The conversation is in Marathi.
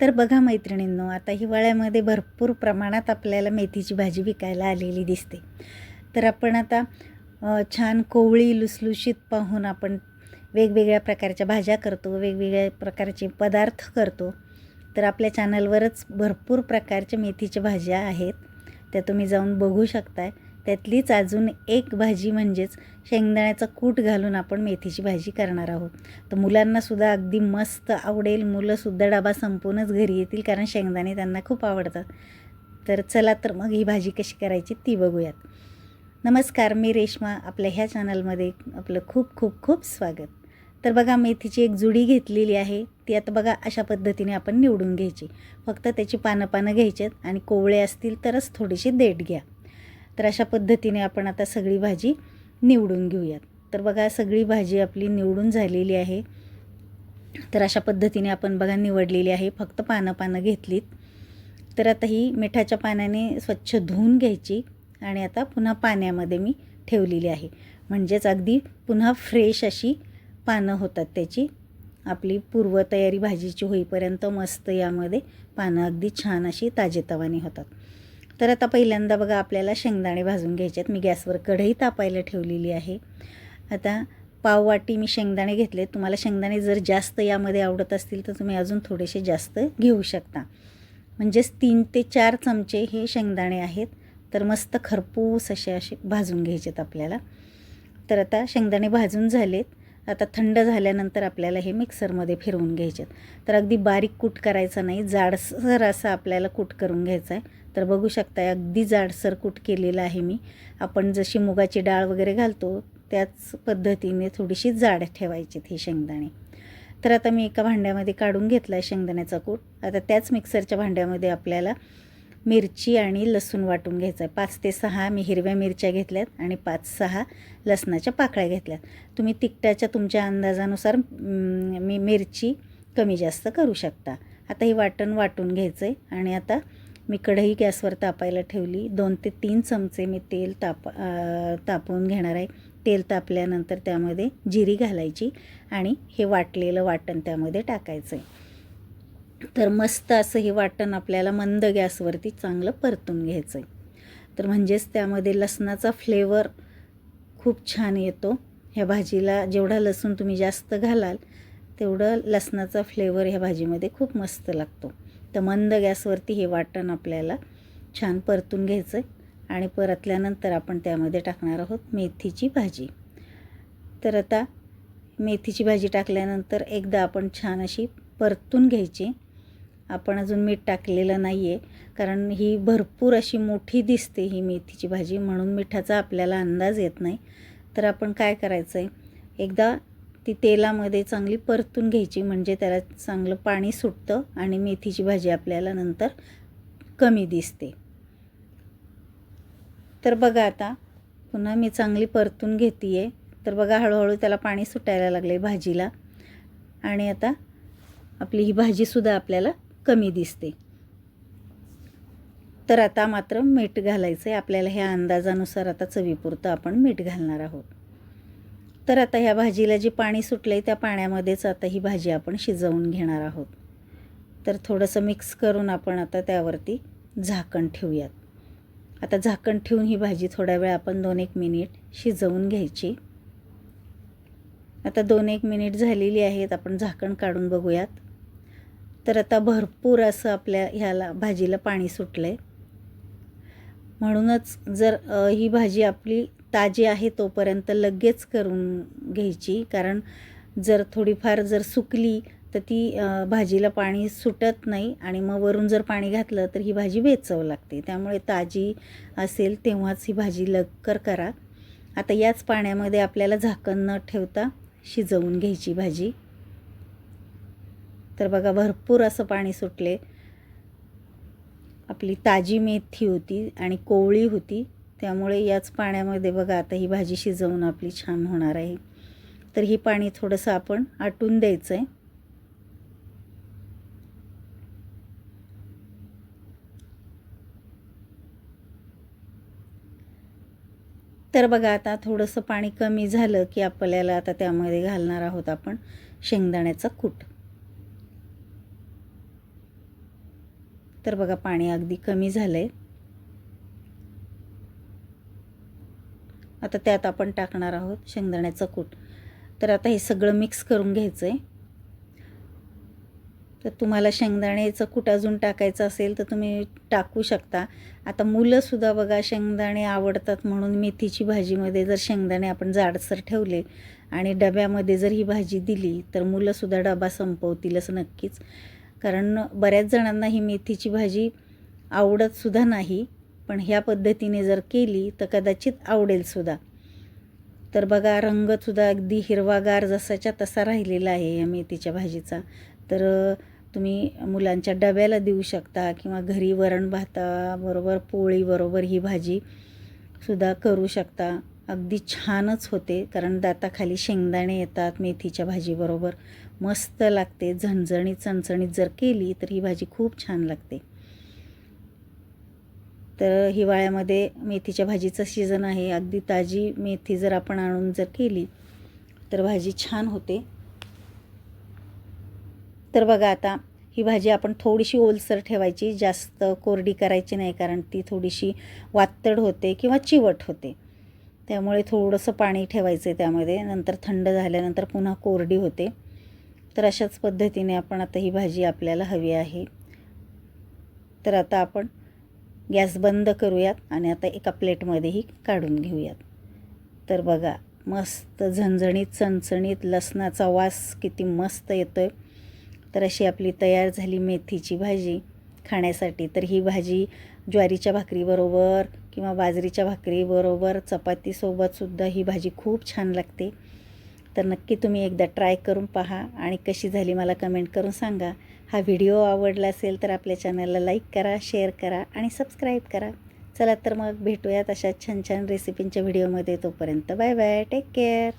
तर बघा मैत्रिणींनो आता हिवाळ्यामध्ये भरपूर प्रमाणात आपल्याला मेथीची भाजी विकायला आलेली दिसते. तर आपण आता छान कोवळी लुसलुशीत पाहून आपण वेगवेगळ्या प्रकारच्या भाज्या करतो वेगवेगळ्या प्रकारचे पदार्थ करतो. तर आपल्या चॅनलवरच भरपूर प्रकारच्या मेथीच्या भाज्या आहेत. त्या तुम्ही जाऊन बघू शकताय. त्यातलीच अजून एक भाजी म्हणजेच शेंगदाण्याचा कूट घालून आपण मेथीची भाजी करणार आहोत. तर मुलांनासुद्धा अगदी मस्त आवडेल. मुलंसुद्धा डबा संपूनच घरी येतील कारण शेंगदाणे त्यांना खूप आवडतात. तर चला तर मग ही भाजी कशी करायची ती बघूयात. नमस्कार मी रेश्मा. आपल्या ह्या चॅनलमध्ये आपलं खूप खूप खूप स्वागत. तर बघा मेथीची एक जुडी घेतलेली आहे. ती आता बघा अशा पद्धतीने आपण निवडून घ्यायची. फक्त त्याची पानं पानं घ्यायचेत आणि कोवळे असतील तरच थोडीशी देठ घ्या. तर अशा पद्धतीने आपण आता सगळी भाजी निवडून घेऊयात. तर बघा सगळी भाजी आपली निवडून झालेली आहे. तर अशा पद्धतीने आपण बघा निवडलेली आहे. फक्त पानं पानं घेतलीत. तर आता ही मिठाच्या पाण्याने स्वच्छ धुवून घ्यायची आणि आता पुन्हा पाण्यामध्ये मी ठेवलेली आहे. म्हणजेच अगदी पुन्हा फ्रेश अशी पानं होतात त्याची. आपली पूर्वतयारी भाजीची होईपर्यंत मस्त यामध्ये पानं अगदी छान अशी ताजेतवानी होतात. तर आता पहिल्यांदा बघा आपल्याला शेंगदाणे भाजून घ्यायचे आहेत मी गॅसवर कढई तापायला ठेवलेली आहे. आता पाव वाटी मी शेंगदाणे घेतले तुम्हाला शेंगदाणे जर जास्त यामध्ये आवडत असतील तर तुम्ही अजून थोडेसे जास्त घेऊ शकता. म्हणजेच तीन ते चार चमचे हे शेंगदाणे आहेत. तर मस्त खरपूस असे असे भाजून घ्यायचेत आपल्याला. तर आता शेंगदाणे भाजून झालेत. आता थंड झाल्यानंतर आपल्याला हे मिक्सरमध्ये फिरवून घ्यायचे तर अगदी बारीक कूट करायचं नाही जाडसर असं आपल्याला कूट करून घ्यायचं आहे. तर बघू शकता अगदी जाडसर कूट केलेलं आहे मी. आपण जशी मुगाची डाळ वगैरे घालतो त्याच पद्धतीने थोडीशी जाड ठेवायची ही शेंगदाणे. तर आता मी एका भांड्यामध्ये काढून घेतला आहे शेंगदाण्याचा कूट. आता त्याच मिक्सरच्या भांड्यामध्ये आपल्याला मिरची आणि लसूण वाटून घ्यायचं. आहे पाच ते सहा मी हिरव्या मिरच्या घेतल्यात आणि पाच सहा लसणाच्या पाकळ्या घेतल्यात. तुम्ही तिखटाच्या तुमच्या अंदाजानुसार मी मिरची कमी जास्त करू शकता. आता हे वाटण वाटून घ्यायचं आहे आणि आता मी कढई गॅसवर तापायला ठेवली. दोन ते तीन चमचे मी तेल ताप तापवून घेणार आहे. तेल तापल्यानंतर त्यामध्ये जिरी घालायची आणि हे वाटलेलं वाटण त्यामध्ये टाकायचं आहे तर मस्त असं हे वाटण आपल्याला मंद गॅसवरती चांगलं परतून घ्यायचं आहे तर म्हणजेच त्यामध्ये लसणाचा फ्लेवर खूप छान येतो. ह्या भाजीला जेवढा लसूण तुम्ही जास्त घालाल तेवढं लसणाचा फ्लेवर ह्या भाजीमध्ये खूप मस्त लागतो. तर मंद गॅसवरती हे वाटण आपल्याला छान परतून घ्यायचं आहे आणि परतल्यानंतर आपण त्यामध्ये टाकणार आहोत मेथीची भाजी. तर आता मेथीची भाजी टाकल्यानंतर एकदा आपण छान अशी परतून घ्यायची. आपण अजून मीठ टाकलेलं नाही आहे कारण ही भरपूर अशी मोठी दिसते ही मेथीची भाजी म्हणून मिठाचा आपल्याला अंदाज येत नाही. तर आपण काय करायचं आहे एकदा ती तेलामध्ये चांगली परतून घ्यायची म्हणजे त्याला चांगलं पाणी सुटतं आणि मेथीची भाजी आपल्याला नंतर कमी दिसते. तर बघा आता पुन्हा मी चांगली परतून घेते आहे तर बघा हळूहळू त्याला पाणी सुटायला लागले भाजीला. आणि आता आपली ही भाजीसुद्धा आपल्याला कमी दिसते. तर आता मात्र मीठ घालायचं आहे आपल्याला ह्या अंदाजानुसार आता चवीपुरतं आपण मीठ घालणार आहोत. तर आता ह्या भाजीला जे पाणी सुटलं आहे त्या पाण्यामध्येच आता ही भाजी आपण शिजवून घेणार आहोत. तर थोडंसं मिक्स करून आपण आता त्यावरती झाकण ठेवूयात. आता झाकण ठेवून ही भाजी थोड्या वेळ आपण दोन एक मिनिट शिजवून घ्यायची. आता दोन एक मिनिट झालेली आहेत. आपण झाकण काढून बघूयात. तर आता भरपूर असं आपल्या ह्याला भाजीला पाणी सुटलं आहे म्हणूनच जर ही भाजी आपली ताजी आहे तोपर्यंत लगेच करून घ्यायची. कारण जर थोडीफार जर सुकली तर ती भाजीला पाणी सुटत नाही आणि मग वरून जर पाणी घातलं तर ही भाजी वेचव लागते. त्यामुळे ताजी असेल तेव्हाच ही भाजी लवकर करा. आता याच पाण्यामध्ये आपल्याला झाकण न ठेवता शिजवून घ्यायची भाजी. तर बघा भरपूर असं पाणी सुटले. आपली ताजी मेथी होती आणि कोवळी होती. त्यामुळे याच पाण्यामध्ये बघा आता ही भाजी शिजवून आपली छान होणार आहे. तर ही पाणी थोडंसं आपण आटून द्यायचं आहे तर बघा आता थोडंसं पाणी कमी झालं की आपल्याला आता त्यामध्ये घालणार आहोत आपण शेंगदाण्याचा कूट. तर बघा पाणी अगदी कमी झालं आहे आता त्यात आपण टाकणार आहोत शेंगदाण्याचं कूट. तर आता हे सगळं मिक्स करून घ्यायचं आहे तर तुम्हाला शेंगदाण्याचं कूट अजून टाकायचं असेल तर तुम्ही टाकू शकता. आता मुलंसुद्धा बघा शेंगदाणे आवडतात म्हणून मेथीची भाजीमध्ये जर शेंगदाणे आपण जाडसर ठेवले आणि डब्यामध्ये जर ही भाजी दिली तर मुलंसुद्धा डबा संपवतीलच नक्कीच. कारण बऱ्याच जणांना ही मेथीची भाजी आवडतसुद्धा नाही पण ह्या पद्धतीने जर केली तर कदाचित आवडेलसुद्धा तर बघा रंगसुद्धा अगदी हिरवागार जसाच्या तसा राहिलेला आहे या मेथीच्या भाजीचा. तर तुम्ही मुलांच्या डब्याला देऊ शकता किंवा घरी वरण भाताबरोबर पोळीबरोबर ही भाजी सुद्धा करू शकता. अगदी छानच होते. कारण दाताखाली शेंगदाणे येतात मेथीच्या भाजीबरोबर मस्त लागते. झणझणीत चणचणीत जर केली तर ही भाजी खूप छान लागते. तर हिवाळ्यामध्ये मेथीच्या भाजीचं सीझन आहे. अगदी ताजी मेथी जर आपण आणून जर केली तर भाजी छान होते. तर बघा आता ही भाजी आपण थोडीशी ओलसर ठेवायची. जास्त कोरडी करायची नाही कारण ती थोडीशी वातड होते किंवा चिवट होते. त्यामुळे थोडंसं पाणी ठेवायचं आहे त्यामध्ये. नंतर थंड झाल्यानंतर पुन्हा कोरडी होते. तर अशाच पद्धतीने आपण आता ही भाजी आपल्याला हवी आहे. तर आता आपण गॅस बंद करूयात आणि आता एका प्लेटमध्येही काढून घेऊयात. तर बघा मस्त झणझणीत चणचणीत लसणाचा वास किती मस्त येतो आहे तर अशी आपली तयार झाली मेथीची भाजी खाण्यासाठी. तर ही भाजी ज्वारीच्या भाकरीबरोबर किंवा बाजरीच्या भाकरीबरोबर चपातीसोबतसुद्धा ही भाजी खूप छान लागते. तर नक्की तुम्ही एकदा ट्राय करून पहा आणि कशी झाली मला कमेंट करून सांगा. हा व्हिडिओ आवडला असेल तर आपल्या चॅनलला लाईक करा शेअर करा आणि सबस्क्राईब करा. चला तर मग भेटूयात अशा छान छान रेसिपींच्या व्हिडिओमध्ये तोपर्यंत बाय बाय टेक केअर.